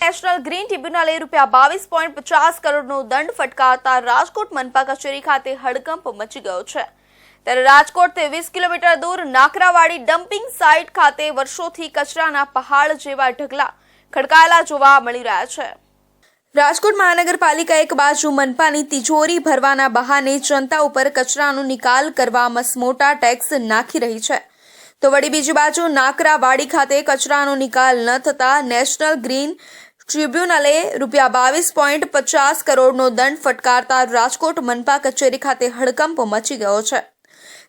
National green ટ્રિબ્યુનલે રૂપિયા બાવીસ point પચાસ કરોડનો દંડ ફટકારતા રાજકોટ મનપા કચેરી ખાતે હડકંપ મચી ગયો છે. ત્યારે રાજકોટથી વીસ કિલોમીટર દૂર નાકરાવાડી ડમ્પિંગ સાઇટ ખાતે વર્ષોથી કચરાના પહાડ જેવા ઢગલા ખડકાયેલા જોવા મળી રહ્યા છે. રાજકોટ મહાનગરપાલિકા એક બાજુ મનપાની તિજોરી ભરવાના બહાને જનતા ઉપર કચરાનો નિકાલ કરવા મસમોટા ટેક્સ નાખી રહી છે. તો વળી બીજી બાજુ નાકરાવાડી ખાતે કચરાનો નિકાલ ન થતા નેશનલ ગ્રીન ટ્રિબ્યુનલે રૂપિયા બાવીસ પોઈન્ટ પચાસ કરોડનો દંડ ફટકારતા રાજકોટ મનપા કચેરી ખાતે હડકંપ મચી ગયો છે.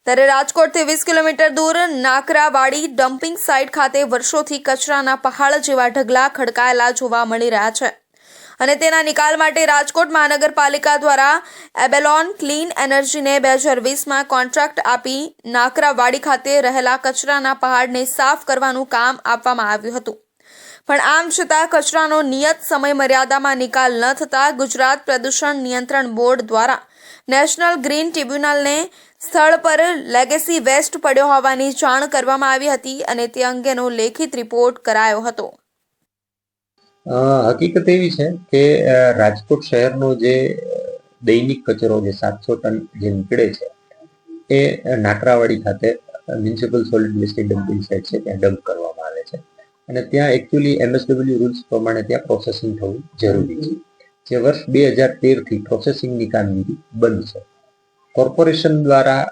ત્યારે રાજકોટથી વીસ કિલોમીટર દૂર નાકરાવાડી ડમ્પિંગ સાઇટ ખાતે વર્ષોથી કચરાના પહાડ જેવા ઢગલા ખડકાયેલા જોવા મળી રહ્યા છે. અને તેના નિકાલ માટે રાજકોટ મહાનગરપાલિકા દ્વારા એબેલોન ક્લીન એનર્જીને બે હજાર વીસમાં કોન્ટ્રાક્ટ આપી નાકરાવાડી ખાતે રહેલા કચરાના પહાડને સાફ કરવાનું કામ આપવામાં આવ્યું હતું. પણ આમ છતાં કચરાનો નિયત સમય મર્યાદામાં નિકાલ ન થતા ગુજરાત પ્રદૂષણ નિયંત્રણ બોર્ડ દ્વારા નેશનલ ગ્રીન ટ્રિબ્યુનલને સ્થળ પર લેગેસી વેસ્ટ પડ્યો હોવાની જાણ કરવામાં આવી હતી અને તે અંગેનો લેખિત રિપોર્ટ કરાયો હતો. હકીકત એવી છે કે રાજકોટ શહેરનો જે દૈનિક કચરો જે સાતસો ટન જે નીકળે છે, એ નાકરાવાડી ખાતે municipal solid waste dumping site છે, ત્યાં ડમ્પ કરવામાં અને ત્યાં એકચ્યુઅલી એમએસડબલ્યુ રૂલ્સ પ્રમાણે ત્યાં પ્રોસેસિંગ થવું જરૂરી છે. જે વર્ષ બે હજાર તેરથી પ્રોસેસિંગની કામગીરી બંધ છે. કોર્પોરેશન દ્વારા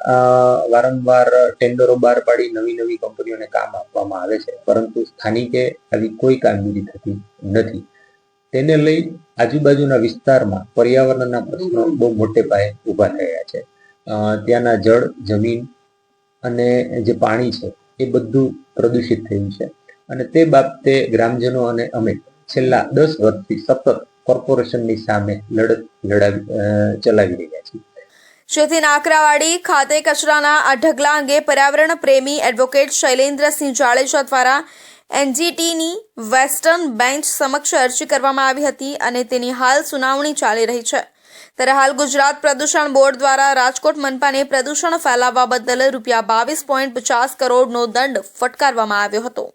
વારંવાર ટેન્ડરો બહાર પાડી નવી નવી કંપનીઓને કામ આપવામાં આવે છે. પરંતુ સ્થાનિકે આવી કોઈ કામગીરી થતી નથી. તેને લઈ આજુબાજુના વિસ્તારમાં પર્યાવરણના પ્રશ્નો બહુ મોટે પાયે ઊભા થયા છે. ત્યાંના જળ, જમીન અને જે પાણી છે એ બધું પ્રદૂષિત થયું છે. અને તે બાબતે ગ્રામજનો અને અમે છેલ્લા દસ વર્ષથી સતત કોર્પોરેશનની સામે લડત લડાવી ચલાવી રહ્યા છીએ. જેથી નાકરાવાડી ખાતે કચરાના આ ઢગલા અંગે પર્યાવરણ પ્રેમી એડવોકેટ શૈલેન્દ્રસિંહ જાડેજા દ્વારા એનજીટીની વેસ્ટર્ન બેન્ચ સમક્ષ અરજી કરવામાં આવી હતી અને તેની હાલ સુનાવણી ચાલી રહી છે. ત્યારે હાલ ગુજરાત પ્રદૂષણ બોર્ડ દ્વારા રાજકોટ મનપાને પ્રદૂષણ ફેલાવવા બદલ રૂપિયા બાવીસ પોઈન્ટ પચાસ કરોડનો દંડ ફટકારવામાં આવ્યો હતો.